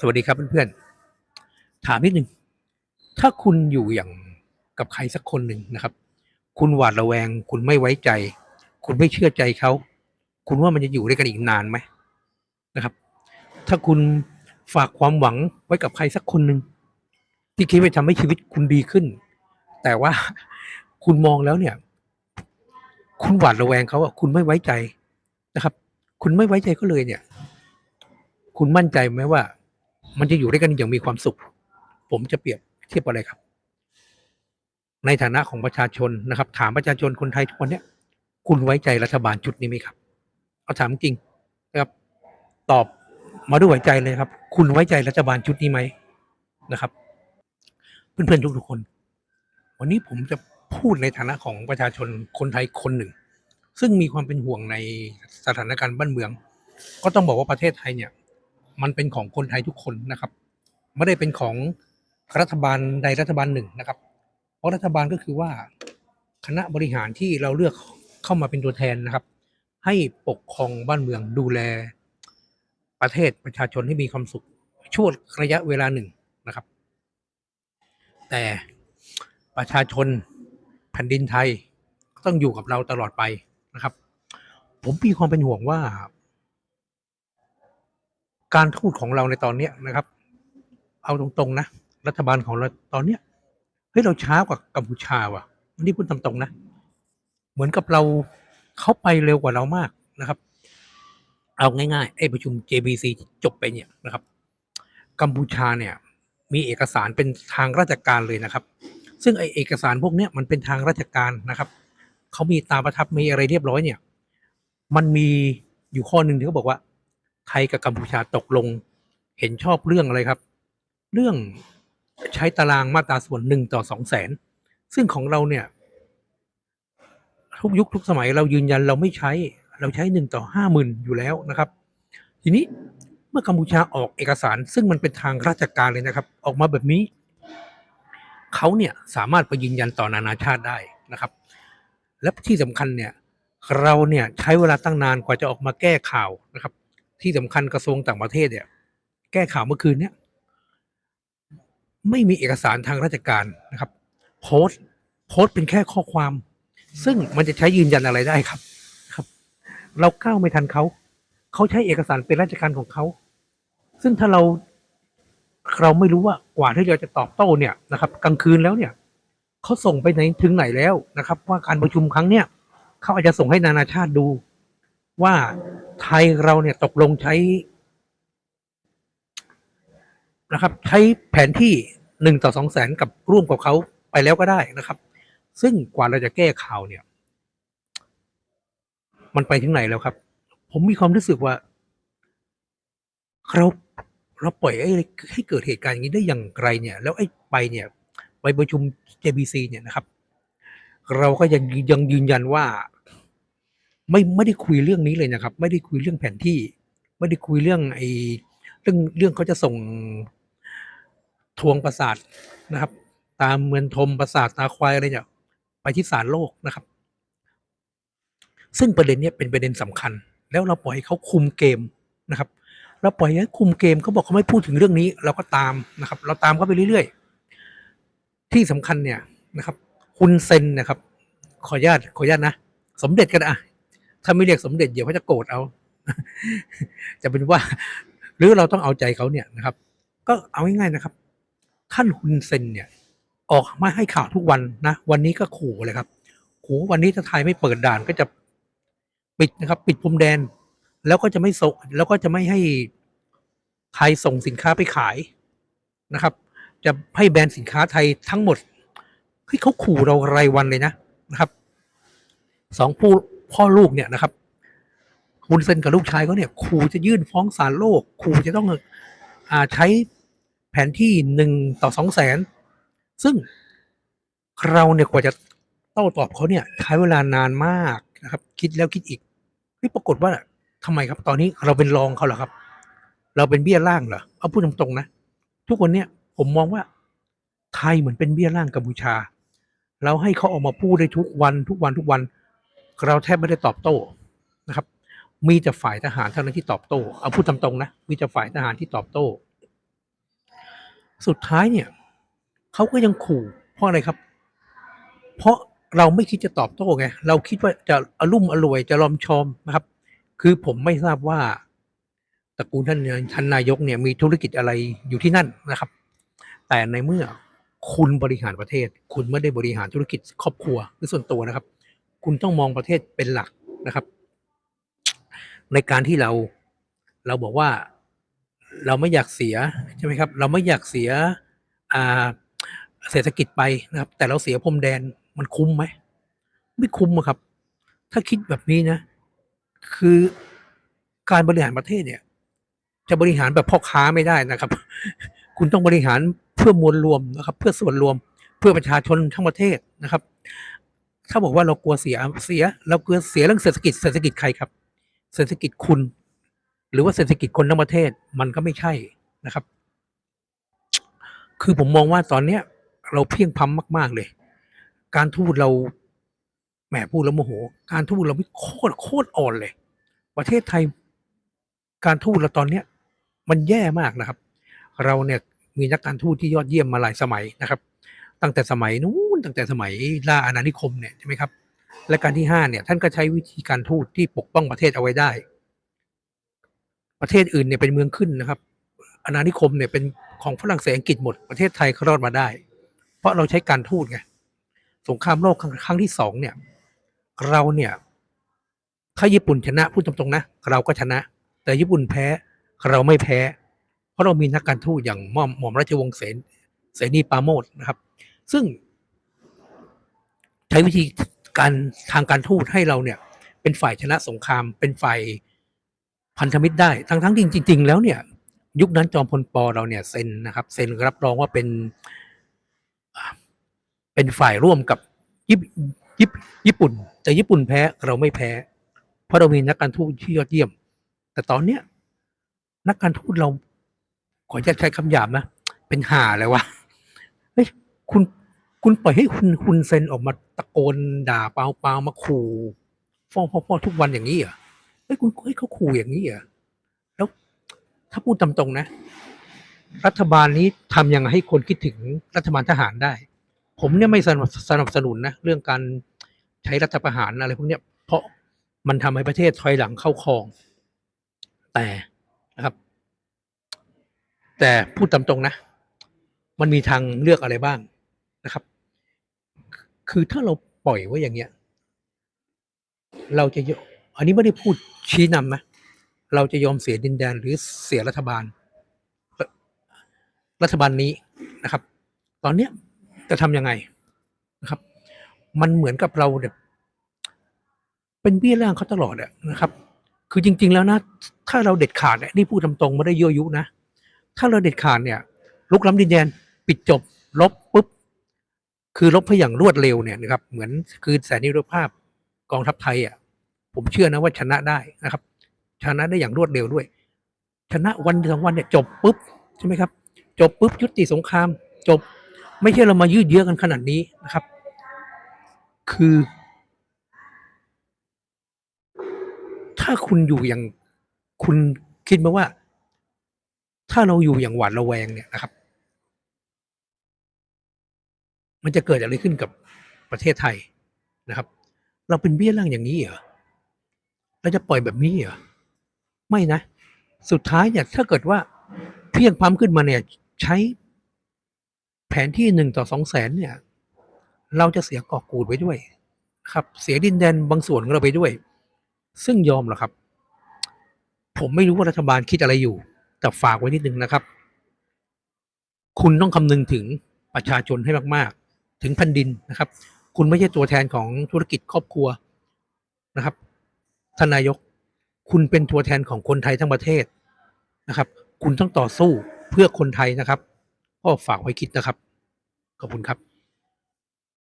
สวัสดีครับเพื่อนๆ ถามนิดนึง ถ้าคุณอยู่อย่างกับใครสักคนหนึ่งนะครับ คุณหวาดระแวง คุณไม่ไว้ใจ คุณไม่เชื่อใจเขา คุณว่ามันจะอยู่ด้วยกันอีกนานไหมนะครับ ถ้าคุณฝากความหวังไว้กับใครสักคนหนึ่งที่คิดว่าทำให้ชีวิตคุณดีขึ้น แต่ว่าคุณมองแล้วเนี่ย คุณหวาดระแวงเขาอะคุณไม่ไว้ใจนะครับ คุณไม่ไว้ใจเขาเลยเนี่ย คุณมั่นใจไหมว่า มันจะอยู่ด้วยกันอย่างมีความสุข ผมจะเปรียบเทียบอะไรครับ ในฐานะของประชาชนนะครับ ถามประชาชนคนไทยทุกวันเนี้ยคุณไว้ใจรัฐบาลชุดนี้ไหมครับ เอาถามจริงนะครับ ตอบมาด้วยหัวใจเลยครับ คุณไว้ใจรัฐบาลชุดนี้ไหมนะครับ เพื่อนๆทุกๆคน วันนี้ผมจะพูดในฐานะของประชาชนคนไทยคนหนึ่ง ซึ่งมีความเป็นห่วงในสถานการณ์บ้านเมือง ก็ต้องบอกว่าประเทศไทยเนี่ย มันเป็นของคนไทยทุกคนนะครับ ไม่ได้เป็นของรัฐบาลใดรัฐบาลหนึ่งนะครับ เพราะรัฐบาลก็คือว่าคณะบริหารที่เราเลือกเข้ามาเป็นตัวแทนนะครับ ให้ปกครองบ้านเมืองดูแล ประเทศประชาชนให้มีความสุขช่วงระยะเวลาหนึ่งนะครับ แต่ประชาชนแผ่นดินไทยต้องอยู่กับเราตลอดไปนะครับ ผมมีความเป็นห่วงว่า การทูตของเราในตอนเนี้ยนะครับ เอาตรงๆนะ รัฐบาลของเราตอนเนี้ยเฮ้ยเราช้ากว่ากัมพูชาว่ะอันนี้พูดตามตรงนะ เหมือนกับเราเขาไปเร็วกว่าเรามากนะครับ เอาง่ายๆไอ้ประชุม JBC จบไปเนี่ยนะครับ กัมพูชาเนี่ย มีเอกสารเป็นทางราชการเลยนะครับ ซึ่งไอ้เอกสารพวกเนี้ยมันเป็นทางราชการนะครับเขามีตาประทับมีอะไรเรียบร้อยเนี่ย มันมีอยู่ข้อหนึ่งที่เขาบอกว่า ไทยกับกัมพูชาตกลง เห็นชอบเรื่องอะไรครับ เรื่องใช้ตารางมาตราส่วนหนึ่งต่อสองแสนซึ่งของเราเนี่ยทุกยุคทุกสมัยเรายืนยันเราไม่ใช้ เราใช้หนึ่งต่อห้าหมื่นอยู่แล้วนะครับ ทีนี้เมื่อกัมพูชาออกเอกสาร ซึ่งมันเป็นทางราชการเลยนะครับ ออกมาแบบนี้ เขาเนี่ยสามารถไปยืนยันต่อนานาชาติได้นะครับ และที่สำคัญเนี่ยเราเนี่ยใช้เวลาตั้งนานกว่าจะออกมาแก้ข่าวนะครับ ที่สำคัญกระทรวงต่างประเทศเนี่ย แก้ข่าวเมื่อคืนเนี่ย ไม่มีเอกสารทางราชการนะครับ โพส์โพสเป็นแค่ข้อความ ซึ่งมันจะใช้ยืนยันอะไรได้ครับ ครับ เราก้าวไม่ทันเขาเขาใช้เอกสารเป็นราชการของเขา ซึ่งถ้าเราเราไม่รู้ว่ากว่าที่เราจะตอบโต้เนี่ยนะครับ กลางคืนแล้วเนี่ยเขาส่งไปไหนถึงไหนแล้วนะครับ ว่าการประชุมครั้งเนี้ยเขาอาจจะส่งให้นานาชาติดูว่า ไทยเราเนี่ยตกลงใช้นะครับ ใช้แผนที่หนึ่งต่อสองแสนกับร่วมกับเขาไปแล้วก็ได้นะครับ ซึ่งกว่าเราจะแก้ข่าวเนี่ย มันไปถึงไหนแล้วครับ ผมมีความรู้สึกว่าเราเราปล่อยให้ให้เกิดเหตุการณ์อย่างนี้ได้อย่างไรเนี่ย แล้วไอ้ไปเนี่ยไปประชุม JBC เนี่ยนะครับ เราก็ยังยังยืนยันว่า ไม่ ไม่ได้คุยเรื่องนี้เลยนะครับ ไม่ได้คุยเรื่องแผนที่ ไม่ได้คุยเรื่องไอ้ เรื่อง เรื่องเขาจะส่ง ทวงประสาทนะครับ ตามเมือนทมประสาทตาควายอะไรเนี่ยไปที่ศาลโลกนะครับ ซึ่งประเด็นเนี้ยเป็นประเด็นสำคัญ แล้วเราปล่อยเขาคุมเกมนะครับ เราปล่อยให้คุมเกมเขาบอกเขาไม่พูดถึงเรื่องนี้ เราก็ตามนะครับ เราตามเขาไปเรื่อยๆ ที่สำคัญเนี่ยนะครับฮุนเซนนะครับ ขออนุญาตขออนุญาตนะ สมเด็จกันอะ ถ้าไม่เรียกสมเด็จเดี๋ยวเขาจะโกรธเอา จะเป็นว่า หรือเราต้องเอาใจเขาเนี่ยนะครับ ก็เอาง่ายๆนะครับ ท่านฮุนเซนเนี่ย ออกมาให้ข่าวทุกวันนะวันนี้ก็ขู่เลยครับขู่วันนี้ถ้าไทยไม่เปิดด่านก็จะปิดนะครับ ปิดพรมแดน แล้วก็จะไม่ส่งแล้วก็จะไม่ให้ไทยส่งสินค้าไปขายนะครับ จะให้แบนสินค้าไทยทั้งหมดเฮ้ยเขาขู่เรารายวันเลยนะนะครับ สองผู้ พ่อลูกเนี่ยนะครับฮุนเซนกับลูกชายเขาเนี่ยขู่จะยื่นฟ้องศาลโลกขู่จะต้องอ่าใช้แผนที่หนึ่งต่อสองแสนซึ่งเราเนี่ยกว่าจะโต้ตอบเขาเนี่ยใช้เวลานานมากนะครับ คิดแล้วคิดอีกเฮ้ยปรากฏว่าทำไมครับ ตอนนี้เราเป็นรองเขาเหรอครับ เราเป็นเบี้ยล่างเหรอเอาพูดตรงๆนะทุกวันเนี่ยผมมองว่าไทยเหมือนเป็นเบี้ยล่างกัมพูชา เราให้เขาออกมาพูดได้ทุกวันทุกวันทุกวัน เราแทบไม่ได้ตอบโต้นะครับ มีแต่ฝ่ายทหารเท่านั้นที่ตอบโต้เอาพูดตามตรงนะมีแต่ฝ่ายทหารที่ตอบโต้ สุดท้ายเนี่ยเขาก็ยังขู่เพราะอะไรครับ เพราะเราไม่คิดจะตอบโต้ไงเราคิดว่าจะอรุ่มอร่วยจะลอมชอมนะครับ คือผมไม่ทราบว่าตระกูลท่านท่านนายกเนี่ยมีธุรกิจอะไรอยู่ที่นั่นนะครับ แต่ในเมื่อคุณบริหารประเทศ คุณไม่ได้บริหารธุรกิจครอบครัวหรือส่วนตัวนะครับ คุณต้องมองประเทศเป็นหลักนะครับ ในการที่เราเราบอกว่าเราไม่อยากเสียใช่ไหมครับ เราไม่อยากเสียเศรษฐกิจไปนะครับ แต่เราเสียพรมแดนมันคุ้มไหมไม่คุ้มอะครับ ถ้าคิดแบบนี้นะ คือการบริหารประเทศเนี่ย จะบริหารแบบพ่อค้าไม่ได้นะครับ คุณต้องบริหารเพื่อมวลรวมนะครับ เพื่อส่วนรวมเพื่อประชาชนทั้งประเทศนะครับ ถ้าบอกว่าเรากลัวเสียเสีย เรากลัวเสียเรื่องเศรษฐกิจเศรษฐกิจใครครับ เศรษฐกิจคุณ หรือว่าเศรษฐกิจคนทั้งประเทศมันก็ไม่ใช่นะครับ คือผมมองว่าตอนเนี้ย เราเพียงพำมาก ๆ เลย การทูตเราแหมพูดแล้วโมโห การทูตเราไม่โคตรโคตรอ่อนเลย ประเทศไทย การทูตเราตอนเนี้ย มันแย่มากนะครับ เราเนี่ยมีนักการทูตที่ยอดเยี่ยมมาหลายสมัยนะครับ ตั้งแต่สมัยนู้น ตั้งแต่สมัยล่าอาณานิคมเนี่ยใช่ไหมครับและการที่ห้าเนี่ยท่านก็ใช้วิธีการทูตที่ปกป้องประเทศเอาไว้ได้ ประเทศอื่นเนี่ยเป็นเมืองขึ้นนะครับอาณานิคมเนี่ยเป็นของฝรั่งเศสอังกฤษหมดประเทศไทยเขารอดมาได้ เพราะเราใช้การทูตไงสงครามโลกครั้งที่สองเนี่ย เราเนี่ยถ้าญี่ปุ่นชนะพูดตรงๆนะเราก็ชนะ แต่ญี่ปุ่นแพ้เราไม่แพ้ เพราะเรามีนักการทูตอย่างหม่อมหม่อมราชวงศ์เสนเสนีปาโมทนะครับ ซึ่ง ช้วิธีการทางการทูตให้เราเนี่ย เป็นฝ่ายชนะสงคราม เป็นฝ่ายพันธมิตรได้ ทั้งทั้งๆจริง ๆ แล้วเนี่ย ยุคนั้นจอมพลปอเราเนี่ยเซ็นนะครับเซ็นรับรองว่าเป็นเป็นฝ่ายร่วมกับญี่ปุ่นญี่ปุ่นญี่ปุ่น แต่ญี่ปุ่นแพ้เราไม่แพ้ เพราะเรามีนักการทูตที่ยอดเยี่ยม แต่ตอนเนี้ยนักการทูตเราขอจะใช้คำหยาบนะเป็นห่าเลยวะเฮ้ยคุณ คุณปล่อยให้คุณคุณเซนออกมาตะโกนด่าเปล่าเปล่ามาขู่ฟ้องพ่อพ่อทุกวันอย่างนี้เหรอเฮ้ยคุณให้เขาขู่อย่างนี้เหรอแล้วถ้าพูดตามตรงนะ รัฐบาลนี้ทำยังไงให้คนคิดถึงรัฐบาลทหารได้ ผมเนี่ยไม่สนับสนับสนุนนะเรื่องการใช้รัฐประหารอะไรพวกเนี้ย เพราะมันทำให้ประเทศถอยหลังเข้าคลอง แต่นะครับ แต่พูดตามตรงนะ มันมีทางเลือกอะไรบ้างนะครับ คือถ้าเราปล่อยไว้อย่างเงี้ย เราจะยอมอันนี้ไม่ได้พูดชี้นำนะเราจะยอมเสียดินแดนหรือเสียรัฐบาล รัฐบาลนี้นะครับ ตอนเนี้ยจะทำยังไงนะครับ มันเหมือนกับเราเนี่ยเป็นเบี้ยล่างเขาตลอดอะนะครับ คือจริง ๆ แล้วนะ ถ้าเราเด็ดขาดเนี่ยนี่พูดตรงๆไม่ได้ยั่วยุนะ ถ้าเราเด็ดขาดเนี่ยลุกล้ำดินแดน ปิดจบ ลบปุ๊บ คือลบให้อย่างรวดเร็วเนี่ยนะครับเหมือนคือแสนนิรภาพกองทัพไทยอะผมเชื่อนะว่าชนะได้นะครับ ชนะได้อย่างรวดเร็วด้วย ชนะวันสองวันเนี่ยจบปุ๊บใช่ไหมครับ จบปุ๊บยุติสงคราม จบ ไม่ใช่เรามายืดเยื้อกันขนาดนี้นะครับ คือ ถ้าคุณอยู่อย่างคุณคิดมาว่า ถ้าเราอยู่อย่างหวาดระแวงเนี่ยนะครับ มันจะเกิดอะไรขึ้นกับประเทศไทยนะครับ เราเป็นเบี้ยล่างอย่างนี้เหรอเราจะปล่อยแบบนี้เหรอไม่นะ สุดท้ายเนี่ยถ้าเกิดว่าเพียงพร้ำขึ้นมาเนี่ย ใช้แผนที่หนึ่งต่อสองแสนเนี่ย เราจะเสียเกาะกูดไว้ด้วย ครับ เสียดินแดนบางส่วนของเราไปด้วย ซึ่งยอมหรอครับ ผมไม่รู้ว่ารัฐบาลคิดอะไรอยู่ แต่ฝากไว้นิดนึงนะครับ คุณต้องคำนึงถึงประชาชนให้มากๆ ถึงแผ่นดินนะครับ คุณไม่ใช่ตัวแทนของธุรกิจครอบครัวนะครับท่านนายก คุณเป็นตัวแทนของคนไทยทั้งประเทศนะครับ คุณต้องต่อสู้เพื่อคนไทยนะครับ ก็ฝากไว้คิดนะครับ ขอบคุณครับ